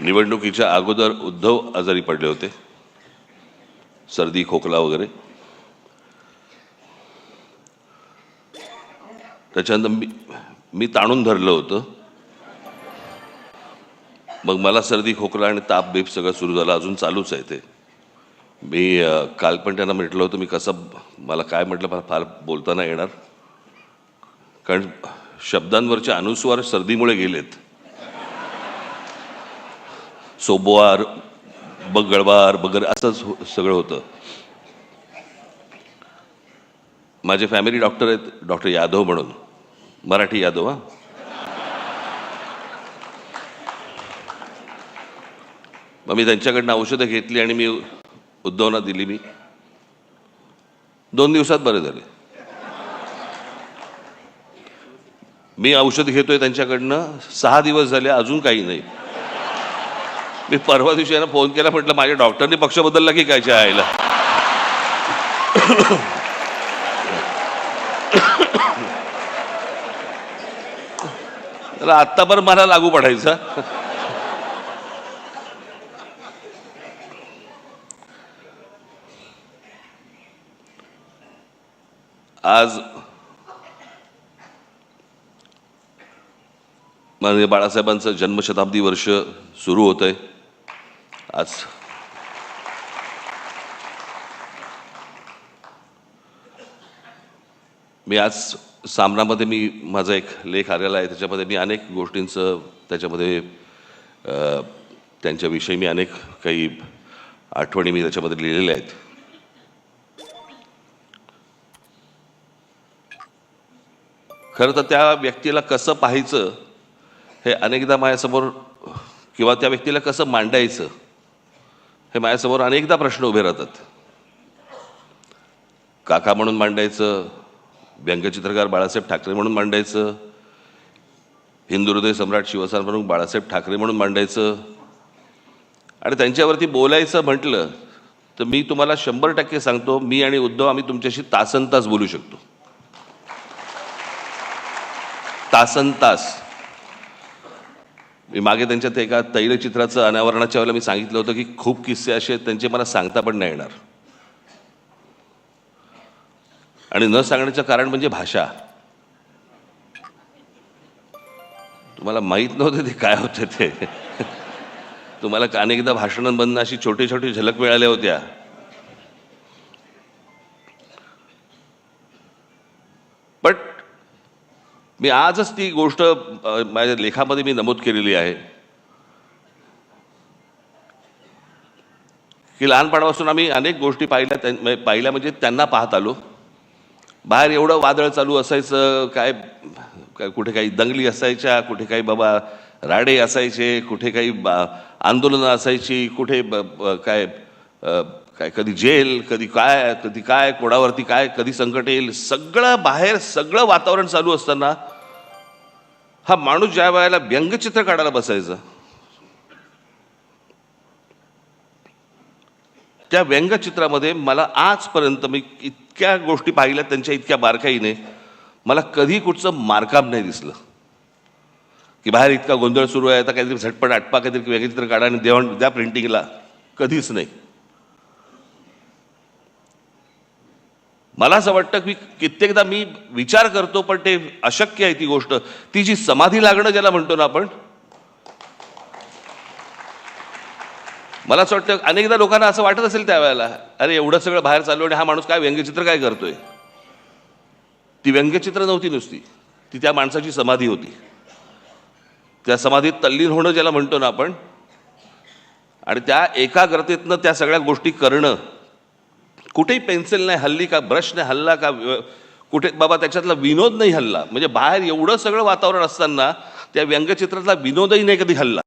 निवडणुकीच्या अगोदर उद्धव आजारी पडले होते. सर्दी खोकला वगैरे. त्याच्यानंतर मी मी ताणून धरलं होतं. मग मला सर्दी खोकला आणि ताप बीप सगळं सुरू झालं. अजून चालूच आहे ते. मी काल पण त्यांना म्हटलं होतं मी कसं मला काय म्हटलं मला फार बोलताना येणार. कारण शब्दांवरचे अनुस्वार सर्दीमुळे गेलेत. सोबवार बगळवार वगैरे असंच हो- सगळं होतं. माझे फॅमिली डॉक्टर आहेत डॉक्टर यादव म्हणून. मराठी यादव हा. मग मी त्यांच्याकडनं औषधं घेतली आणि मी उद्धवना दिली मी. दोन दिवसात बरे झाले. मी औषध घेतोय त्यांच्याकडनं सहा दिवस झाले अजून काही नाही. मी परवा दिवशी यांना फोन केला म्हटलं माझ्या डॉक्टरने पक्ष बदलला की काय आईला तर आत्ता पण मला लागू पडायचा. आज माननीय बाळासाहेबांचं जन्मशताब्दी वर्ष सुरू होत आहे als मी आज सामनामध्ये मी माझा एक लेख आलेला आहे. त्याच्यामध्ये मी अनेक गोष्टींचं त्याच्यामध्ये त्यांच्याविषयी मी अनेक काही आठवणी मी त्याच्यामध्ये लिहिलेल्या आहेत. खरं तर त्या व्यक्तीला कसं पाहायचं हे अनेकदा माझ्यासमोर किंवा त्या व्यक्तीला कसं मांडायचं हे माझ्यासमोर अनेकदा प्रश्न उभे राहतात. काका म्हणून मांडायचं व्यंगचित्रकार बाळासाहेब ठाकरे म्हणून मांडायचं हिंदू हृदय सम्राट शिवसेना म्हणून बाळासाहेब ठाकरे म्हणून मांडायचं आणि त्यांच्यावरती बोलायचं म्हटलं तर मी तुम्हाला शंभर टक्के सांगतो मी आणि उद्धव आम्ही तुमच्याशी तासन तास बोलू शकतो. तासन तास मी मागे त्यांच्या ते एका तैलचित्राचं अनावरणाच्या वेळेला मी सांगितलं होतं की खूप किस्से असे त्यांचे मला सांगता पण नाही येणार. आणि न सांगण्याचं कारण म्हणजे भाषा. तुम्हाला माहीत नव्हतं ते काय होतं ते. तुम्हाला अनेकदा भाषणांमधनं अशी छोटी छोटी झलक मिळाल्या होत्या. मी आजच ती गोष्ट माझ्या लेखामध्ये मी नमूद केलेली आहे. की लहानपणापासून आम्ही अनेक गोष्टी पाहिल्या त्यां- पाहिल्या म्हणजे त्यांना पाहत आलो. बाहेर एवढं वादळ चालू असायचं काय काय कुठे काही दंगली असायच्या कुठे काही बाबा राडे असायचे कुठे काही बा- आंदोलनं असायची कुठे ब- काय काय कधी जेल कधी काय कधी काय कोणावरती काय कधी संकट येईल सगळं बाहेर सगळं वातावरण चालू असताना हा माणूस ज्या वेळेला व्यंगचित्र काढायला बसायचा त्या व्यंगचित्रामध्ये मला आजपर्यंत मी इतक्या गोष्टी पाहिल्या त्यांच्या इतक्या बारकाईने मला कधी कुठचं मारकाम नाही दिसलं. की बाहेर इतका गोंधळ सुरू आहे आता काहीतरी झटपट आटपा काहीतरी व्यंगचित्र काढा आणि देवण द्या प्रिंटिंगला कधीच नाही. मला असं वाटतं की कित्येकदा मी विचार करतो पण ते अशक्य आहे ती गोष्ट. ती जी समाधी लागणं ज्याला म्हणतो ना आपण मला असं वाटतं अनेकदा लोकांना असं वाटत असेल त्यावेळेला अरे एवढं सगळं बाहेर चालू आणि हा माणूस काय व्यंगचित्र काय करतोय? ती व्यंगचित्र नव्हती नुसती. ती त्या माणसाची समाधी होती. त्या समाधीत तल्लीन होणं ज्याला म्हणतो ना आपण आणि त्या एकाग्रतेतनं त्या सगळ्या गोष्टी करणं कुठेही पेन्सिल नाही हल्ली का ब्रश नाही हल्ला का कुठे बाबा त्याच्यातला विनोद नाही हल्ला. म्हणजे बाहेर एवढं सगळं वातावरण असताना त्या व्यंगचित्रातला विनोदही नाही कधी हल्ला.